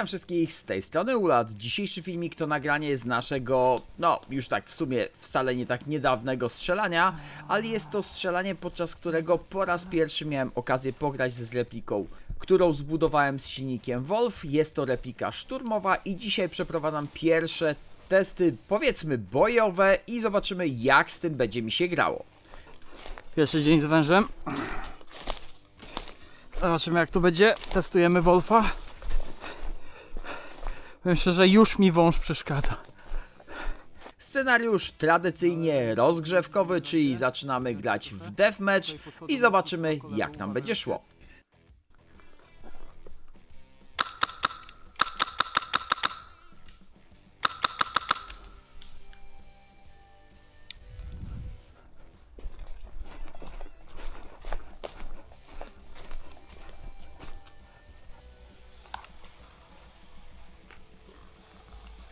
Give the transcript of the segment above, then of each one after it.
Witam wszystkich z tej strony Ulat. Dzisiejszy filmik to nagranie z naszego, no już tak w sumie wcale nie tak niedawnego strzelania, ale jest to strzelanie podczas którego po raz pierwszy miałem okazję pograć z repliką, którą zbudowałem z silnikiem Wolf. Jest to replika szturmowa i dzisiaj przeprowadzam pierwsze testy powiedzmy bojowe i zobaczymy jak z tym będzie mi się grało. Pierwszy dzień z wężem. Zobaczymy jak tu będzie. Testujemy Wolfa. Powiem szczerze, już mi wąż przeszkadza. Scenariusz tradycyjnie rozgrzewkowy, czyli zaczynamy grać w deathmatch i zobaczymy jak nam będzie szło.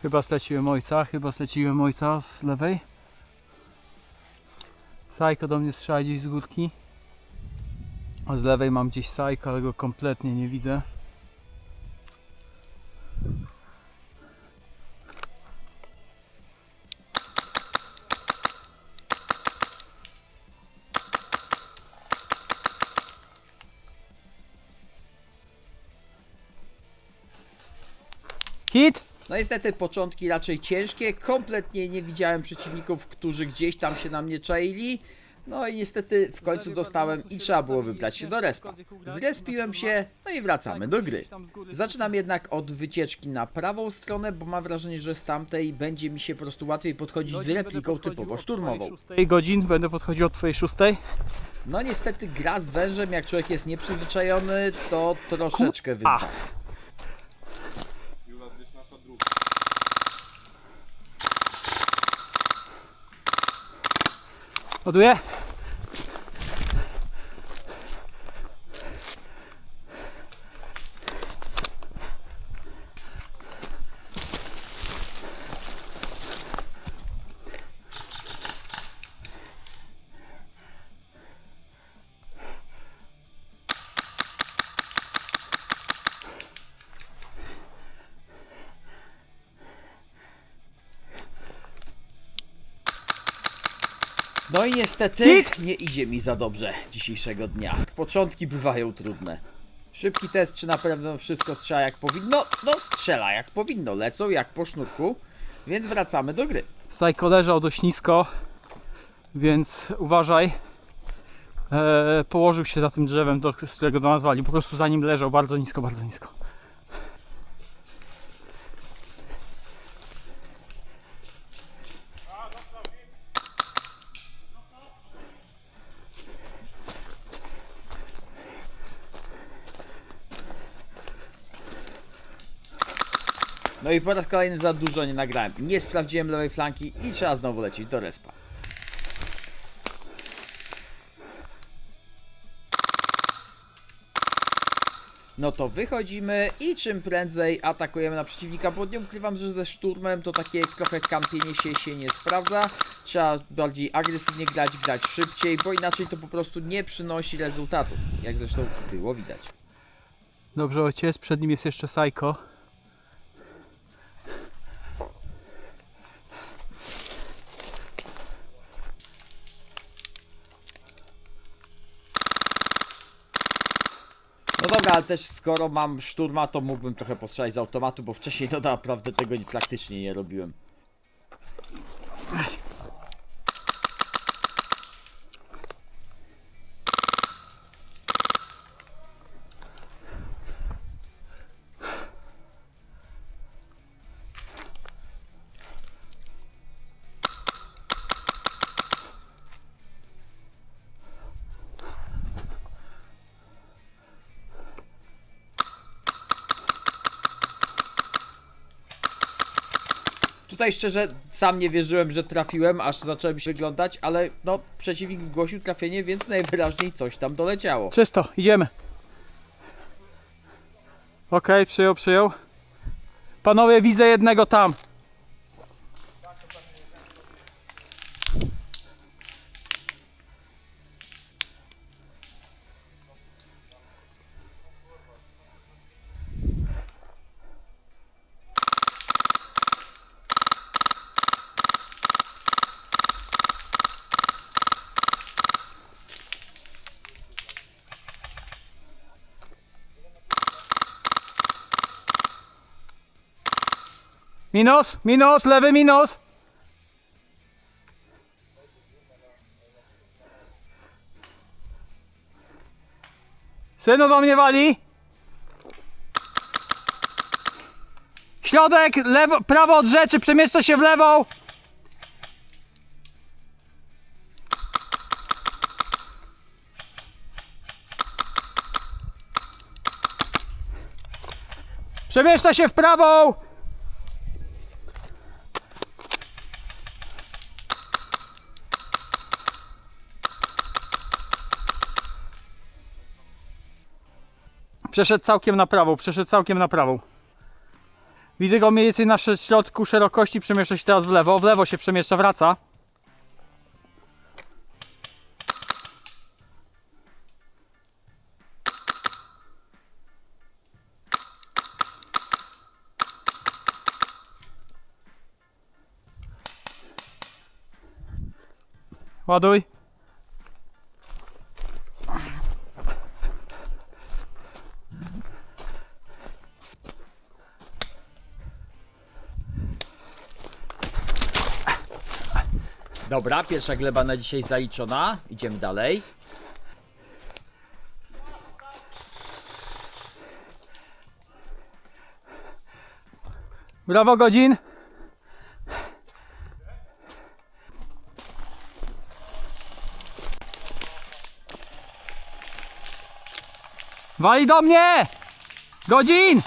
Chyba straciłem ojca, chyba straciłem ojca z lewej. Sajko do mnie strzela gdzieś z górki. A z lewej mam gdzieś Sajka, ale go kompletnie nie widzę. Hit! No niestety początki raczej ciężkie, kompletnie nie widziałem przeciwników, którzy gdzieś tam się na mnie czaili. No i niestety w końcu dostałem i trzeba było wybrać się do respa. Zrespiłem się, no i wracamy do gry. Zaczynam jednak od wycieczki na prawą stronę, bo mam wrażenie, że z tamtej będzie mi się po prostu łatwiej podchodzić z repliką typowo szturmową. 6 godzin będę podchodził od twojej 6. No niestety gra z wężem, jak człowiek jest nieprzyzwyczajony, to troszeczkę wyzwanie. 不对。No i niestety nie idzie mi za dobrze dzisiejszego dnia. Początki bywają trudne. Szybki test, czy na pewno wszystko strzela jak powinno? No strzela jak powinno, lecą jak po sznurku, więc wracamy do gry. Sajko leżał dość nisko, więc uważaj. E, położył się za tym drzewem, do, z którego do nas wali. Po prostu za nim leżał bardzo nisko, bardzo nisko. No i po raz kolejny za dużo nie nagrałem. Nie sprawdziłem lewej flanki i trzeba znowu lecieć do respa. No to wychodzimy i czym prędzej atakujemy na przeciwnika, bo nie ukrywam, że ze szturmem to takie trochę kampienie się się nie sprawdza. Trzeba bardziej agresywnie grać, grać szybciej, bo inaczej to po prostu nie przynosi rezultatów, jak zresztą było widać. Dobrze, ojciec, przed nim jest jeszcze Sajko. No dobra, ale też skoro mam szturma, to mógłbym trochę postrzelać z automatu, bo wcześniej no naprawdę tego nie- praktycznie nie robiłem. Tutaj szczerze sam nie wierzyłem, że trafiłem, aż zacząłem się wyglądać, ale no przeciwnik zgłosił trafienie, więc najwyraźniej coś tam doleciało. Czysto, idziemy. Okej, przyjął, przyjął. Panowie, widzę jednego tam. Minus, minus, lewy minus. Synu do mnie wali. Środek, lewo, prawo od rzeczy, przemieszcza się w lewą. Przemieszcza się w prawą. Przeszedł całkiem na prawą, przeszedł całkiem na prawą. Widzę go mniej więcej na środku szerokości, przemieszcza się teraz w lewo. W lewo się przemieszcza, wraca. Ładuj. Dobra, pierwsza gleba na dzisiaj zaliczona. Idziemy dalej. Brawo godzin. Wali do mnie! Godzin!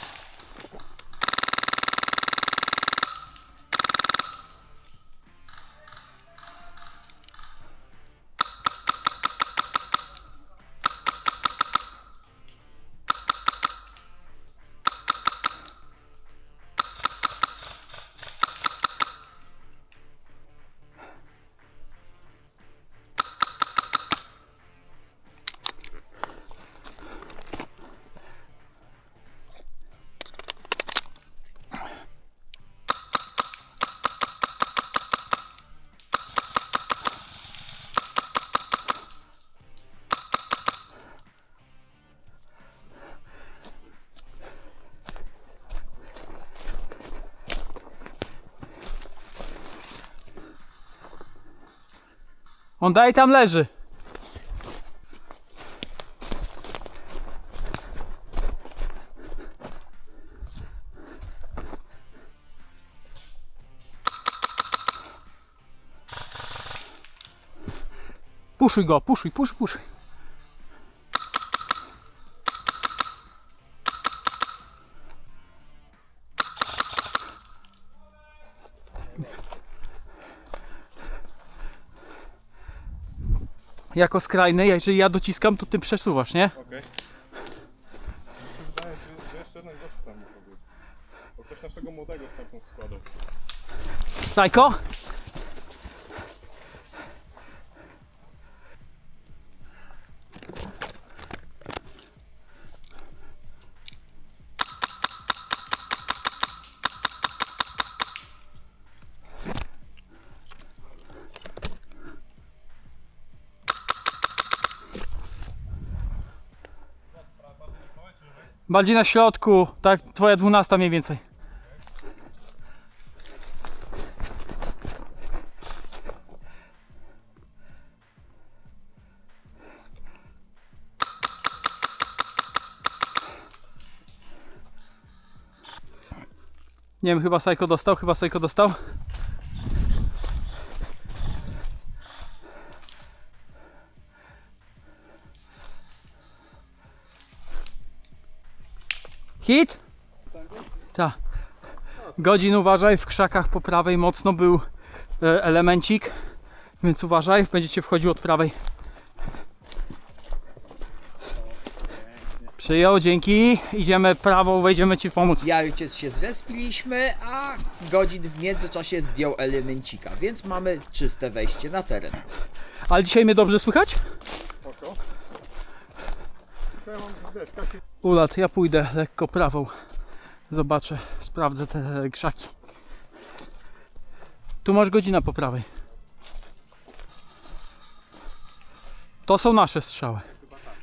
On dalej tam leży. Puszuj go, puszuj, puszuj, puszuj. Jako skrajny, jeżeli ja dociskam, to ty przesuwasz, nie? Okej. Mi się wydaje, że, że jeszcze jeden gość tam mógł być. Bo ktoś naszego młodego stamtąd składał. Stajko? Bardziej na środku, tak, twoja dwunasta mniej więcej. Nie wiem, chyba Sajko dostał, chyba Sajko dostał. Hit? Tak. Godzin uważaj, w krzakach po prawej mocno był e, elemencik, więc uważaj, będziecie wchodził od prawej. Przyjął, dzięki. Idziemy prawą, wejdziemy ci pomóc. Ja i ojciec się zrespiliśmy, a godzin w międzyczasie zdjął elemencika, więc mamy czyste wejście na teren. Ale dzisiaj mnie dobrze słychać? Ulat, ja pójdę lekko prawą. Zobaczę, sprawdzę te krzaki. Tu masz godzina po prawej. To są nasze strzały.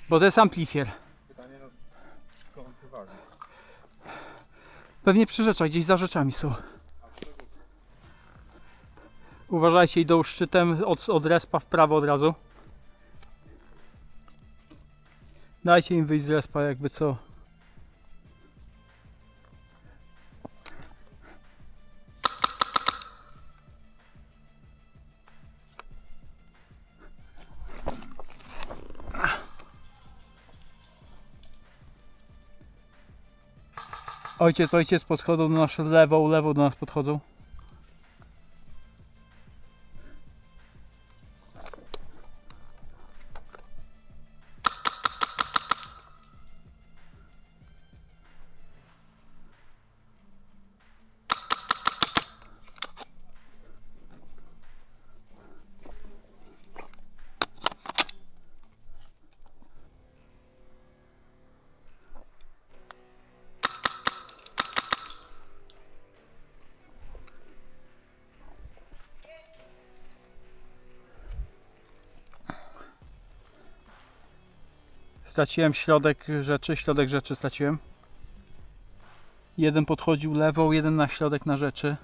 Bo to jest amplifier. Pewnie przy rzeczach, gdzieś za rzeczami są. Uważajcie, idą szczytem od, od respa w prawo od razu. Dajcie im wyjść z respa, jakby co. Ojciec, ojciec podchodzą do nas lewą, lewą do nas podchodzą. Straciłem środek rzeczy, środek rzeczy straciłem. Jeden podchodził lewą, jeden na środek na rzeczy.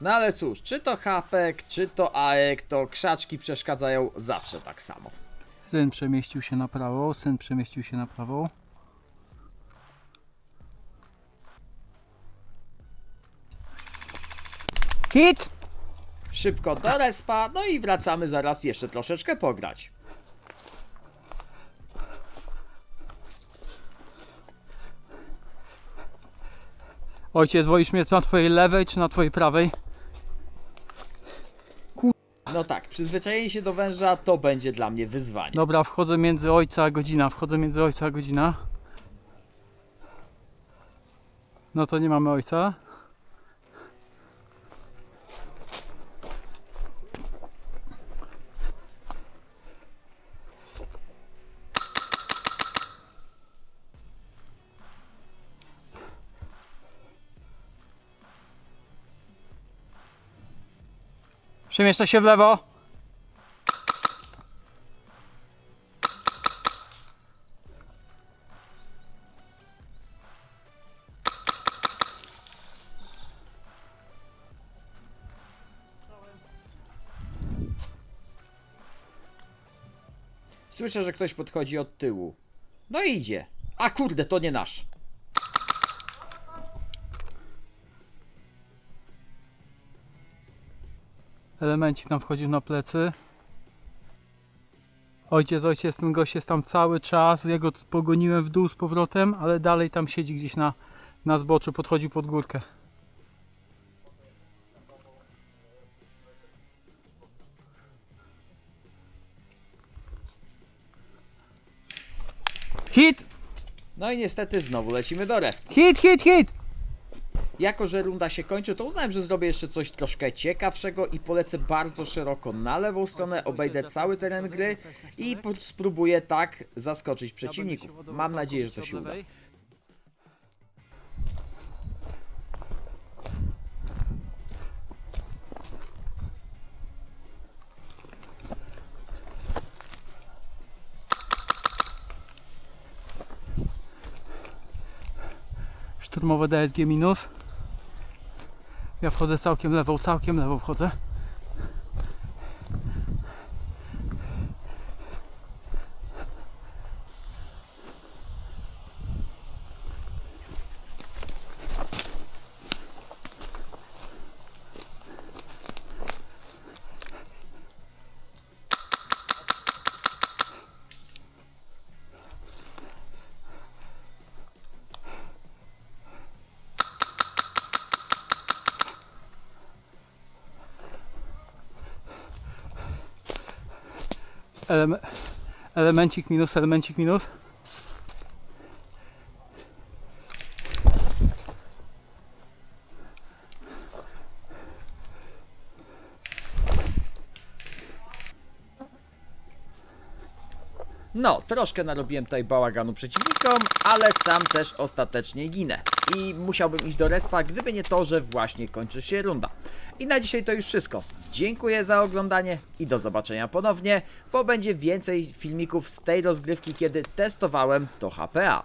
No ale cóż, czy to hapek, czy to aek, to krzaczki przeszkadzają zawsze tak samo. Syn przemieścił się na prawą, syn przemieścił się na prawą. Hit! Szybko do respa, no i wracamy zaraz jeszcze troszeczkę pograć. Ojciec, wolisz mnie co na twojej lewej czy na twojej prawej? No tak, przyzwyczajenie się do węża to będzie dla mnie wyzwanie. Dobra, wchodzę między ojca a godzina, wchodzę między ojca a godzina. No to nie mamy ojca. Przemieszcza się w lewo. Słyszę, że ktoś podchodzi od tyłu. No idzie. A kurde, to nie nasz. Elemencik nam wchodził na plecy. Ojciec, ojciec, ten gość jest tam cały czas. Ja go pogoniłem w dół z powrotem, ale dalej tam siedzi gdzieś na, na zboczu, podchodził pod górkę. Hit! No i niestety znowu lecimy do respa. Hit, hit, hit! Jako, że runda się kończy, to uznałem, że zrobię jeszcze coś troszkę ciekawszego i polecę bardzo szeroko na lewą stronę, obejdę cały teren gry i spróbuję tak zaskoczyć przeciwników. Mam nadzieję, że to się uda. Szturmowe DSG minus. Ja wchodzę całkiem lewą, całkiem lewą wchodzę. Eleme elemencik minus, elemencik minus. No, troszkę narobiłem tutaj bałaganu przeciwnikom, ale sam też ostatecznie ginę. I musiałbym iść do respa, gdyby nie to, że właśnie kończy się runda. I na dzisiaj to już wszystko. Dziękuję za oglądanie i do zobaczenia ponownie, bo będzie więcej filmików z tej rozgrywki, kiedy testowałem to HPA.